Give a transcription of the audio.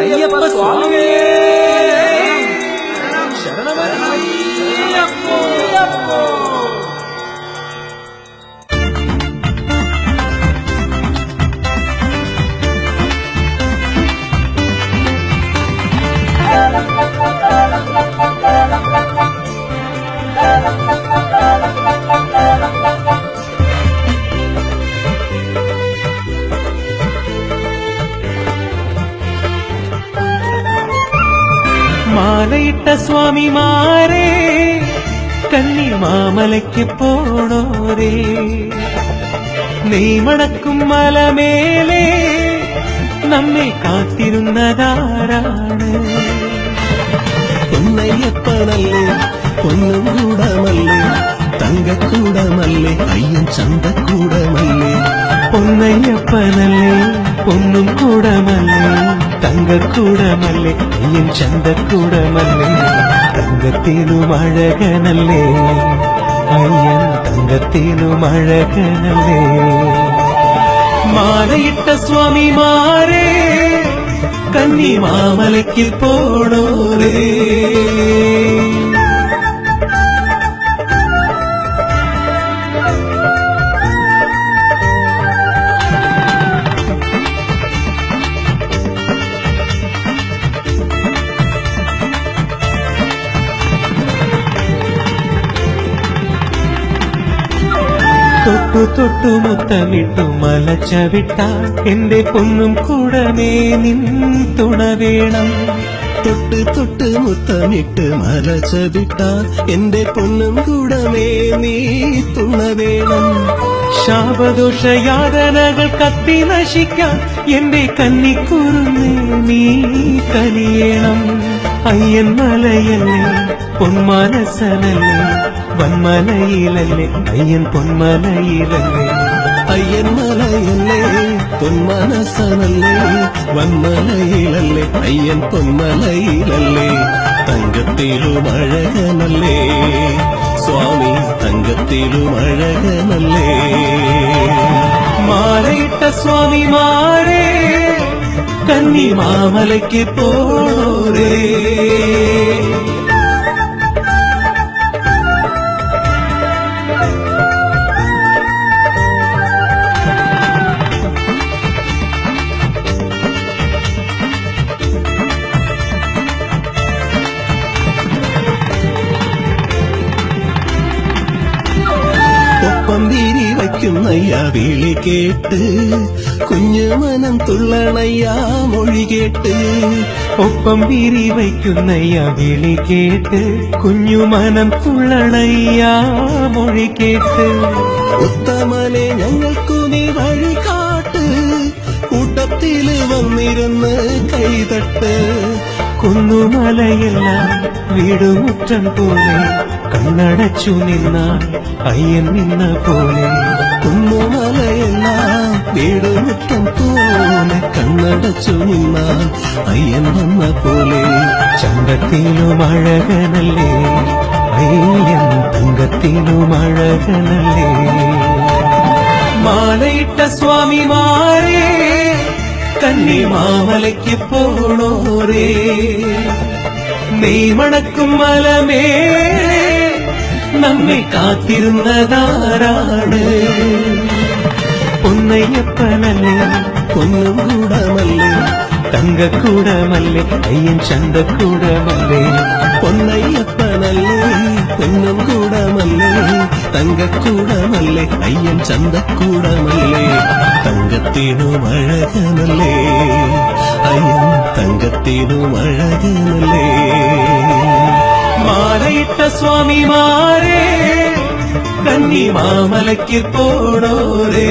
అయ్యప్ప స్వామి. மாலையிட்ட சுவாமி மாறே கன்னி மாமலைக்கு போனோரே. நெய் மணக்கும் மலமேலே நம்மை காத்திருந்ததாரான. பொன்னையப்பனல்லே பொன்னும் கூடமல்லே தங்க கூடமல்லே ஐயன் சந்த கூடமல்லே. பொன்னையப்பனல்லே பொன்னும் கூடமல்லே തങ്കക്കൂടമല്ലേ അയ്യൻ ചന്തക്കൂടമല്ലേ തങ്കത്തിനും അഴകനല്ലേ അയ്യൻ തങ്കത്തിനും അഴകനല്ലേ മാലയിട്ട സ്വാമിമാരെ കന്നി മാമലയ്ക്ക് പോണോരേ. തൊട്ടു തൊട്ടു മുത്തമിട്ടു മലച്ചവിട്ടാൽ എന്റെ പൊന്നും കൂടമേ നിൻ തുണ വേണം. തൊട്ട് തൊട്ട് മുത്തമിട്ട് മല ചവിട്ട. എന്റെ പൊന്നും കൂടമേ നീ തുണ വേണം. ശാപദോഷ യാതനകൾ കത്തി നശിക്കാൻ എന്റെ കന്നിക്കുറുന്ന് നീ കനിയണം. അയ്യൻ മലയല്ലേ பொன்மனசனல்லே வன்மலையிலல்லே ஐயன் பொன்மலையிலல்லே ஐயன் மலையல்லே பொன்மனசனல்லே வன்மலையிலல்லே ஐயன் பொன்மலையிலல்லே. தங்கத்திலும் அழகனல்லே சுவாமி தங்கத்திலும் அழகனல்லே மாலையிட்ட சுவாமி மாறே கன்னி மாமலைக்கு போரே വീരി വയ്ക്കുന്നയ്യ വിളി കേട്ട്. കുഞ്ഞു മനം തുള്ളണയ്യ മൊഴി കേട്ട്. ഒപ്പം വിരി വയ്ക്കുന്നയ്യ വിളി കേട്ട്. കുഞ്ഞു മനം തുള്ളണയ്യ മൊഴി കേട്ട്. ഉത്തമനെ ഞങ്ങൾക്കു നീ വഴി കാട്ട്. കൂട്ടത്തിൽ വന്നിരുന്ന് കൈതട്ട്. കുന്നുമലയെല്ലാം വീടുമുറ്റം പോലെ കണ്ണടച്ചു നിന്നാൽ അയ്യൻ നിന്ന പോലെ വീടുമുറ്റം പോലെ കണ്ണടച്ചു നിന്നാൽ അയ്യൻ വന്ന പോലെ ചന്തത്തിലും അഴകനല്ലേ അയ്യൻ തങ്കത്തിലും അഴകനല്ലേ മാലയിട്ട സ്വാമിമാരെ കന്നി മാമലയ്ക്ക് പോണോരേ നെയ്മണക്കും മലമേ നമ്മെ കാത്തിരുന്നതാരാണ്? பொன்னையப்பனல்லே பொன்னும் கூட மல்லே தங்க கூட மல்லே ஐயன் சந்த கூட மல்லே பொன்னையப்பனல்லே பொன்னும் கூட மல்லே தங்க கூட மல்லே ஐயன் சந்த கூட மல்லே தங்கத்தினும் அழகனல்லே ஐயன் தங்கத்தினும் அழகனல்லே. மாலையிட்ட சுவாமி மாறே കന്നി മാമലയ്ക്ക് പോണോരേ